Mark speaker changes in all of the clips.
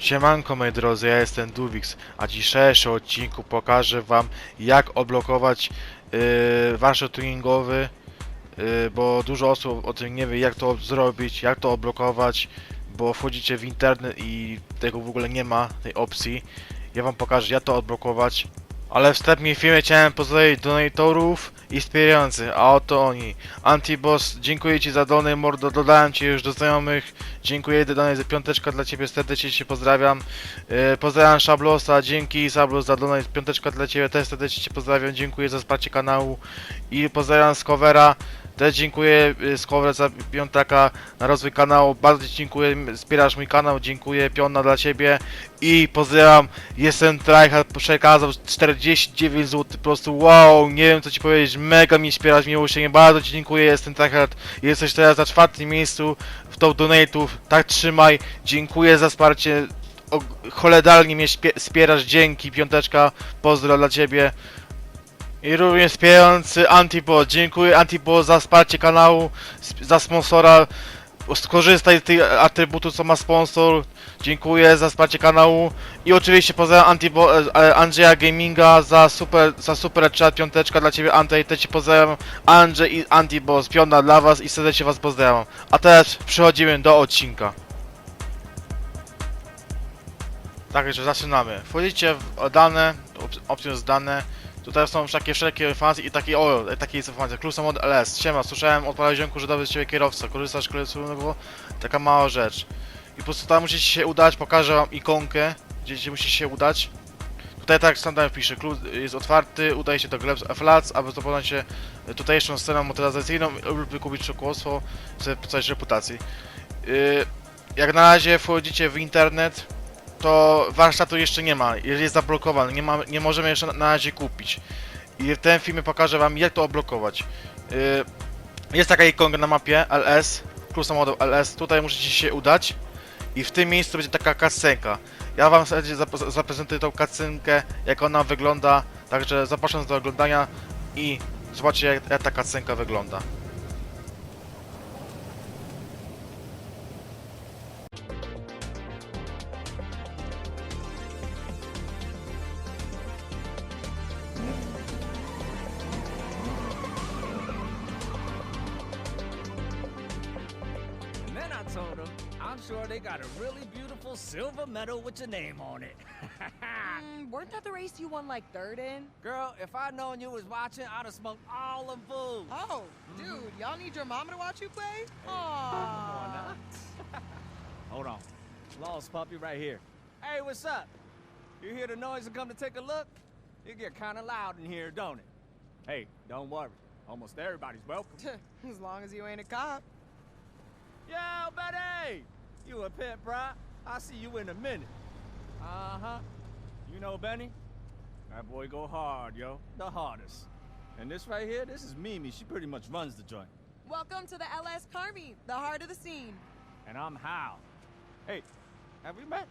Speaker 1: Siemanko moi drodzy, ja jestem Duwix, a w dzisiejszym odcinku pokażę wam jak odblokować yy, warsztat tuningowy, yy, bo dużo osób o tym nie wie jak to zrobić, jak to odblokować, bo wchodzicie w internet i tego w ogóle nie ma, tej opcji. Ja wam pokażę jak to odblokować, ale w filmie chciałem pozdrowić donatorów i wspierających, a oto oni. Antiboss, dziękuję ci za dony mordo, dodałem ci już do znajomych. Dziękuję Dedony za piąteczka dla ciebie, serdecznie cię pozdrawiam. Yy, pozdrawiam Szablosa, dzięki Szablos za donate, piąteczka dla ciebie, też serdecznie cię pozdrawiam, dziękuję za wsparcie kanału. I pozdrawiam Scovera, też dziękuję yy, Scover za piątaka na rozwój kanału, bardzo dziękuję, wspierasz mój kanał, dziękuję, piona dla ciebie. I pozdrawiam, jestem tryhard, przekazał 49 zł, po prostu wow, nie wiem co ci powiedzieć, mega mi wspierasz, miłościnie, bardzo ci dziękuję, jestem tryhard, jesteś teraz na czwartym miejscu w top donate'ów, tak trzymaj, dziękuję za wsparcie, o, choledalnie mnie wspierasz, dzięki, piąteczka, pozdro dla ciebie. I również wspierający Antipod, dziękuję Antipod za wsparcie kanału, za sponsora, skorzystaj z tych atrybutów co ma sponsor, dziękuję za wsparcie kanału i oczywiście pozdrawiam Antibo, e, Andrzeja Gaminga za super, za super chat, piąteczka dla ciebie Andrzej, też ci pozdrawiam Andrzej i Antiboss, piąta dla was i serdecznie was pozdrawiam. A teraz przechodzimy do odcinka. Także zaczynamy. Wchodzicie w dane, op- opcją jest dane. Tutaj są takie wszelkie informacje i takie, o, takie jest informacja. Klusa mod LS. Siema, słyszałem od pana ziomku, że z ciebie kierowca. Korzystasz z kolekcjonerowego? Taka mała rzecz. I po prostu tam musicie się udać, pokażę wam ikonkę, gdzie, gdzie musicie się udać. Tutaj tak standard pisze, klucz jest otwarty, udaj się do Glebs Flats, aby zapoznać się tutejszą sceną motoryzacyjną lub wykupić szokłostwo, coś reputacji. Yy, jak na razie wchodzicie w internet, to warsztatu jeszcze nie ma, jest zablokowany, nie, ma, nie możemy jeszcze na, razie kupić. I w tym filmie pokażę wam jak to odblokować. Yy, jest taka ikonka na mapie LS, klucz model LS, tutaj musicie się udać i w tym miejscu będzie taka kasenka. Ja wam zaprezentuję tą kacenkę, jak ona wygląda, także zapraszam do oglądania i zobaczcie jak ta kacenka wygląda.
Speaker 2: And then I told them, I'm sure they got a really beautiful silver medal with your name on it.
Speaker 3: Mm, weren't that the race you won like third in?
Speaker 2: Girl, if I'd known you was watching, I'd have smoked all them fools.
Speaker 3: Oh, dude, y'all need your mama to watch you play?
Speaker 2: On
Speaker 3: Aww.
Speaker 2: Hold on. Lost puppy right here. Hey, what's up? You hear the noise and come to take a look? It get kind of loud in here, don't it? Hey, don't worry. Almost everybody's welcome.
Speaker 3: as long as you ain't a cop.
Speaker 2: Yo, Betty! You a pimp, bruh? I'll see you in a minute. Uh-huh. You know Benny? That boy go hard, yo. The hardest. And this right here, this is Mimi. She pretty much runs the joint.
Speaker 3: Welcome to the LS Car Meet, the heart of the scene.
Speaker 2: And I'm Hal. Hey, have we met?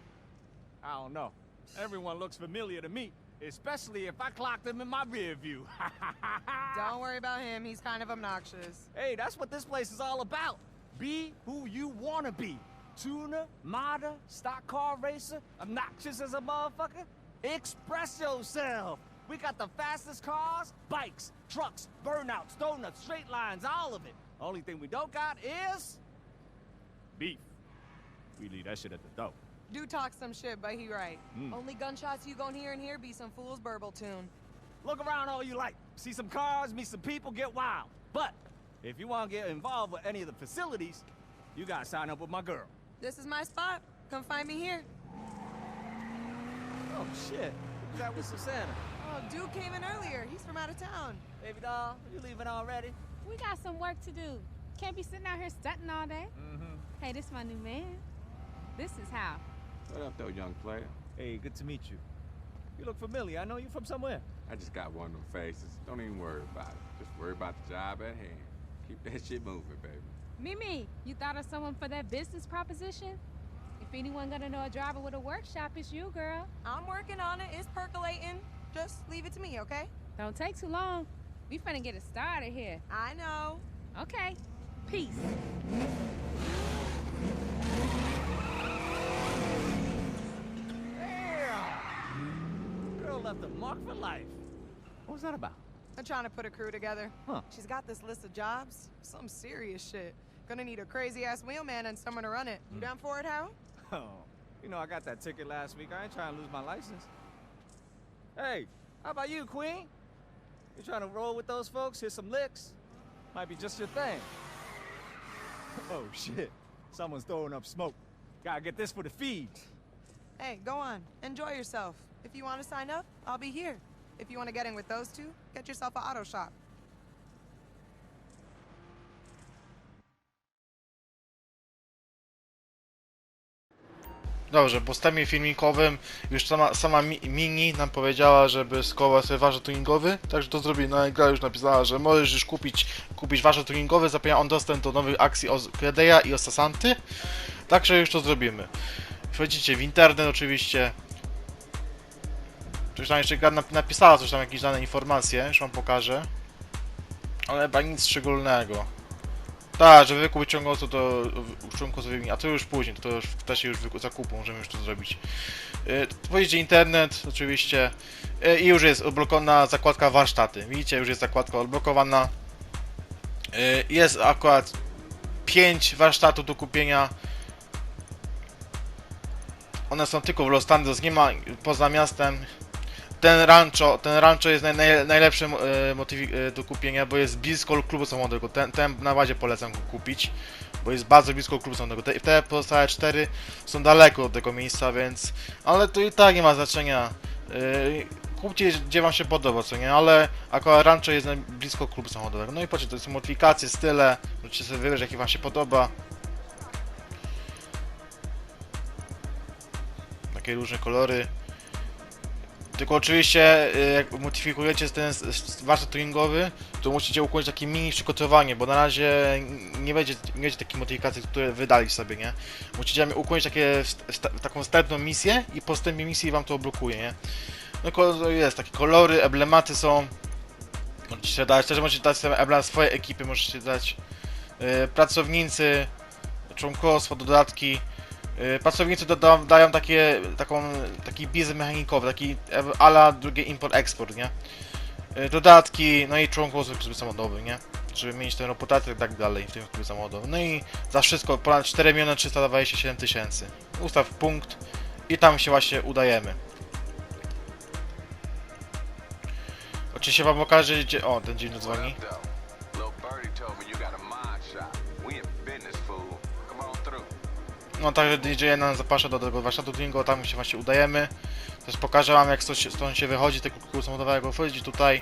Speaker 2: I don't know. Everyone looks familiar to me, especially if I clocked them in my rear view.
Speaker 3: Don't worry about him, he's kind of obnoxious.
Speaker 2: Hey, that's what this place is all about. Be who you wanna be. Tuner, modder, stock car racer, obnoxious as a motherfucker. Express yourself. We got the fastest cars, bikes, trucks, burnouts, donuts, straight lines, all of it. Only thing we don't got is beef. We leave that shit at the door.
Speaker 3: Do talk some shit, but he right.
Speaker 2: Mm.
Speaker 3: Only gunshots you gon' hear in here be some fool's burble tune.
Speaker 2: Look around all you like. See some cars, meet some people, get wild. But if you want to get involved with any of the facilities, you gotta sign up with my girl.
Speaker 3: This is my spot. Come find me here.
Speaker 2: Oh shit. Who's that whistle Santa?
Speaker 3: Oh, dude came in earlier. He's from out of town.
Speaker 2: Baby doll, you leaving already?
Speaker 4: We got some work to do. Can't be sitting out here stunting all day.
Speaker 2: Mm-hmm.
Speaker 4: Hey, this my new man. This is how.
Speaker 5: What up, though, young player?
Speaker 2: Hey, good to meet you. You look familiar. I know you from somewhere.
Speaker 5: I just got one of them faces. Don't even worry about it. Just worry about the job at hand. Keep that shit moving, baby.
Speaker 4: Mimi, you thought of someone for that business proposition? If anyone gonna know a driver with a workshop, it's you, girl.
Speaker 3: I'm working on it. It's percolating. Just leave it to me, okay?
Speaker 4: Don't take too long. We finna get it started here.
Speaker 3: I know.
Speaker 4: Okay. Peace. Damn!
Speaker 2: Girl left a mark for life. What was that about?
Speaker 3: I'm trying to put a crew together.
Speaker 2: Huh.
Speaker 3: She's got this list of jobs. Some serious shit. Gonna need a crazy ass wheelman and someone to run it. You hmm. down for it, Hal?
Speaker 2: Oh, you know I got that ticket last week. I ain't trying to lose my license. Hey, how about you, Queen? You trying to roll with those folks? Hit some licks? Might be just your thing. oh shit! Someone's throwing up smoke. Gotta get this for the feed.
Speaker 3: Hey, go on. Enjoy yourself. If you want to sign up, I'll be here. If you want to get in with those two, get yourself an auto shop.
Speaker 1: Dobrze, po stemie filmikowym już sama, sama mi, Mini nam powiedziała, żeby skoła sobie warsztat tuningowy, także to zrobi, no gra już napisała, że możesz już kupić, kupić warsztat tuningowy, zapewnia on dostęp do nowych akcji od Kredeja i Osasanty, także już to zrobimy. Wchodzicie w internet oczywiście, coś tam jeszcze gra nap- napisała, coś tam, jakieś dane informacje, już wam pokażę, ale chyba nic szczególnego. Tak, że wykup ciągotcu to członkowcowi, a to już później, to już w czasie już zakupu możemy już to zrobić. Yy, Wchodzicie internet, oczywiście, yy, i już jest odblokowana zakładka warsztaty. Widzicie, już jest zakładka odblokowana. Yy, Jest akurat 5 warsztatów do kupienia. One są tylko w Los Angeles, nie ma poza miastem. Ten rancho, ten rancho jest naj, naj, najlepszym e, motywi, e, do kupienia, bo jest blisko klubu samochodowego. Ten, ten na bazie polecam go kupić, bo jest bardzo blisko klubu samochodowego. Te, te pozostałe cztery są daleko od tego miejsca, więc... Ale to i tak nie ma znaczenia. E, kupcie gdzie wam się podoba, co nie? Ale akurat rancho jest blisko klubu samochodowego. No i patrzcie, to są modyfikacje, style. Możecie sobie wybrać jaki wam się podoba. Takie różne kolory. Tylko oczywiście, y, jak modyfikujecie ten warsztat tuningowy, to musicie ukończyć takie mini przygotowanie, bo na razie nie będzie, nie będzie takiej modyfikacji, które wydali sobie, nie? Musicie ukończyć takie, taką wstępną misję i po wstępie misji wam to blokuje, nie? No ko- jest, takie kolory, emblematy są. Możecie dać, też możecie dać sobie emblemat swojej ekipy, możecie dać y, pracownicy, członkostwo, dodatki. Y, Pracownicy dają takie, taką, taki biznes mechanikowy, taki ala drugie import-export, nie? Y, Dodatki, no i członkostwo w klubie samochodowym, nie? Żeby mieć tę reputację i tak dalej w tym klubie. No i za wszystko ponad 4 miliony 327 tysięcy. Ustaw punkt i tam się właśnie udajemy. Oczywiście wam pokażę, gdzie... O, ten dziwny dzwoni. No także DJ nam zaprasza do tego warsztatu tuningu, tam się właśnie udajemy. Też pokażę wam jak się, stąd się wychodzi, tego kółku samochodowego wchodzi tutaj,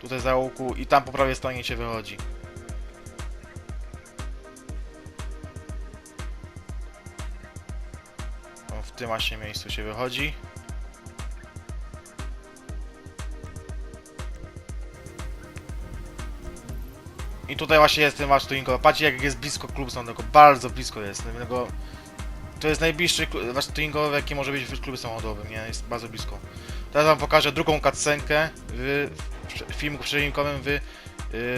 Speaker 1: tutaj za łuku i tam po prawej stronie się wychodzi. O, w tym właśnie miejscu się wychodzi. I tutaj właśnie jest ten wasz tuningowy. Patrzcie jak jest blisko klubu samochodowego, bardzo blisko jest. Dlatego to jest najbliższy wasz tuningowy jaki może być w klubie samochodowym, nie? Jest bardzo blisko. Teraz wam pokażę drugą cutscenkę w, filmu przecinkowym w y,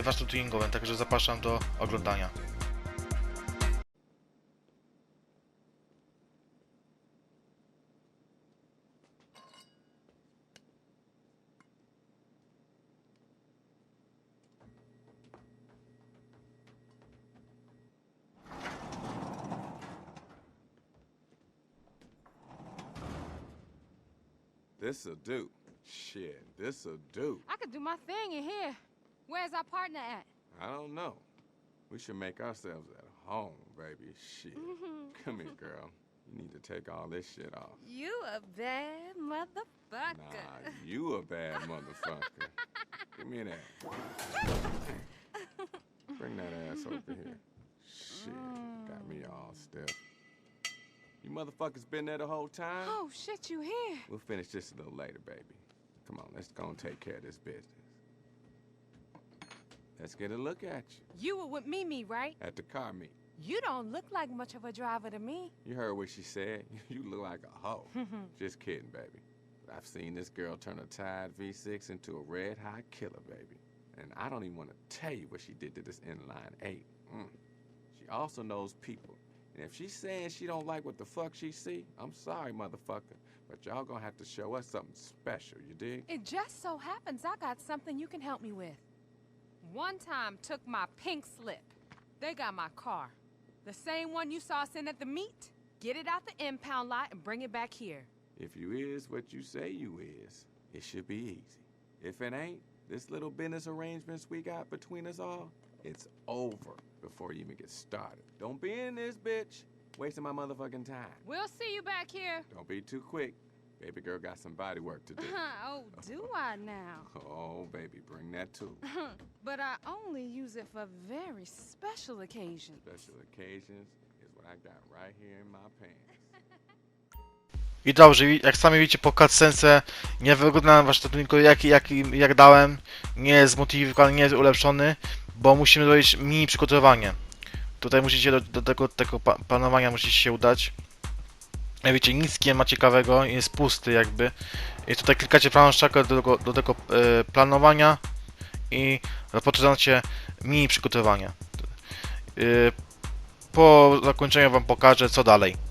Speaker 1: warsztatu tuningowym, także zapraszam do oglądania.
Speaker 5: This'll do. Shit, this'll do.
Speaker 4: I could do my thing in here. Where's our partner at?
Speaker 5: I don't know. We should make ourselves at home, baby. Shit. Mm-hmm. Come here, girl. You need to take all this shit off.
Speaker 4: You a bad motherfucker.
Speaker 5: Nah, you a bad motherfucker. Give me that. Bring that ass over here. Shit, got me all stiff. You motherfuckers been there the whole time?
Speaker 4: Oh shit, you here?
Speaker 5: We'll finish this a little later, baby. Come on, let's go and take care of this business. Let's get a look at you
Speaker 4: You were with Mimi, right?
Speaker 5: at the car meet.
Speaker 4: You don't look like much of a driver to me.
Speaker 5: You heard what she said. You look like a hoe. Just kidding, baby. I've seen this girl turn a Tide V6 into a red hot killer, baby. And I don't even want to tell you what she did to this inline eight. Mm. She also knows people, And if she's saying she don't like what the fuck she see, I'm sorry, motherfucker. But y'all gonna have to show us something special, you dig?
Speaker 4: It just so happens I got something you can help me with. One time took my pink slip. They got my car. The same one you saw sitting at the meet. Get it out the impound lot and bring it back here.
Speaker 5: If you is what you say you is, it should be easy. If it ain't, this little business arrangements we got between us all, it's over before you even get started. Don't be in this bitch, wasting my motherfucking time.
Speaker 4: We'll see you back here.
Speaker 5: Don't be too quick. Baby girl got some body work to do.
Speaker 4: oh, do I now?
Speaker 5: oh, baby, bring that too.
Speaker 4: but I only use it for very special occasions.
Speaker 5: Special occasions is what I got right here in my pants.
Speaker 1: I dobrze, jak sami widzicie po cutscence, nie wygląda wasz tuning jak, jak, jak dałem, nie jest zmodyfikowany, nie jest ulepszony, bo musimy zrobić mini przygotowanie. Tutaj musicie do, do tego, tego planowania musicie się udać. Jak widzicie, nic nie ma ciekawego, jest pusty jakby. I tutaj klikacie prawą strzałkę do tego, do tego e, planowania i rozpoczynacie mini przygotowania. E, po zakończeniu wam pokażę co dalej.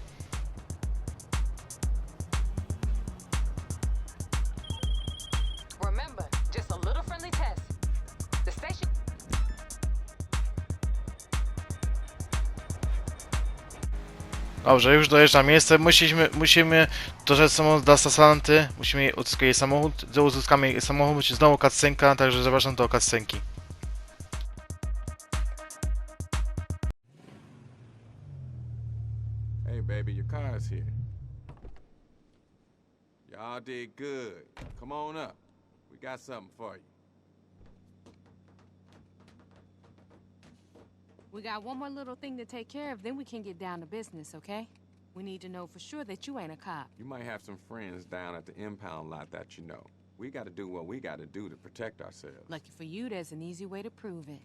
Speaker 1: Dobrze, już dojeżdżam miejsce. Musimy, musimy dotrzeć samo do Sasanty. Musimy uzyskać jej samochód. Uzyskamy jej samochód, będzie znowu cutscenka, także zapraszam do cutscenki.
Speaker 5: Hey, baby, your car's here. Y'all did good. Come on up. We got something for you.
Speaker 4: We got one more little thing to take care of, then we can get down to business, okay? We need to know for sure that you ain't a cop.
Speaker 5: You might have some friends down at the impound lot that you know. We got to do what we got to do to protect ourselves.
Speaker 4: Lucky for you, there's an easy way to prove it.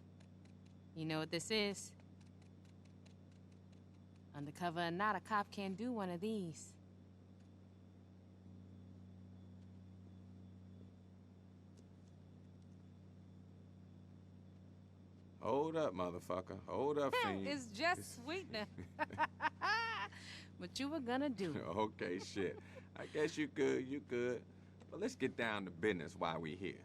Speaker 4: You know what this is? Undercover or not, a cop can't do one of these.
Speaker 5: Hold up, motherfucker. Hold up, fiend.
Speaker 4: it's just sweetener. what you were gonna do.
Speaker 5: okay, shit. I guess you good, you good. But let's get down to business while we here.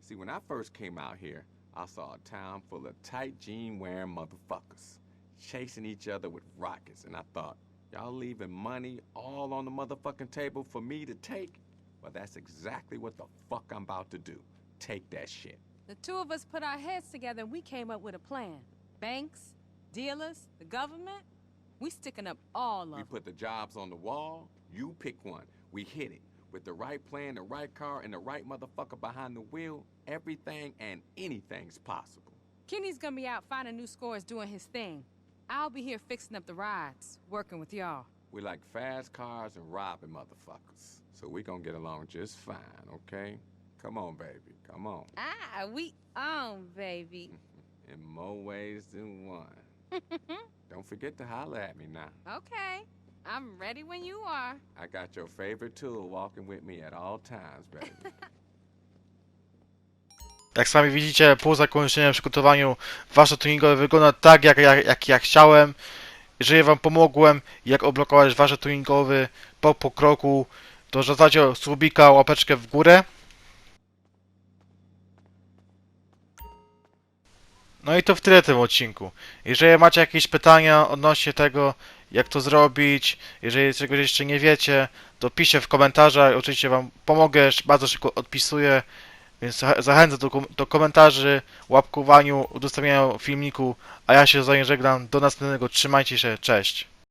Speaker 5: See, when I first came out here, I saw a town full of tight jean wearing motherfuckers chasing each other with rockets, and I thought, y'all leaving money all on the motherfucking table for me to take? Well, that's exactly what the fuck I'm about to do. Take that shit.
Speaker 4: The two of us put our heads together and we came up with a plan. Banks, dealers, the government. We sticking up all of
Speaker 5: We
Speaker 4: them.
Speaker 5: put the jobs on the wall. You pick one. We hit it. With the right plan, the right car, and the right motherfucker behind the wheel, everything and anything's possible.
Speaker 4: Kenny's gonna be out finding new scores doing his thing. I'll be here fixing up the rides, working with y'all.
Speaker 5: We like fast cars and robbing motherfuckers. So we gonna get along just fine, okay? Come on, baby. Come on.
Speaker 4: Ah, we on, baby.
Speaker 5: In more ways than one. Don't forget to holler at me now.
Speaker 4: okay, I'm ready when you are.
Speaker 5: I got your favorite tool walking with me at all times, baby.
Speaker 1: Jak sami widzicie, po zakończeniu przygotowaniu wasze tuningowe wygląda tak, jak, jak, jak ja chciałem. Jeżeli wam pomogłem, jak odblokować wasze tuningowy po, po kroku, to rzucacie subika, łapeczkę w górę. No i to w tyle tym odcinku. Jeżeli macie jakieś pytania odnośnie tego, jak to zrobić, jeżeli czegoś jeszcze nie wiecie, to piszcie w komentarzach, oczywiście wam pomogę, bardzo szybko odpisuję. Więc zachęcam do, kom- do komentarzy, łapkowaniu, udostępnianiu filmiku, a ja się z wami żegnam. Do następnego. Trzymajcie się, cześć.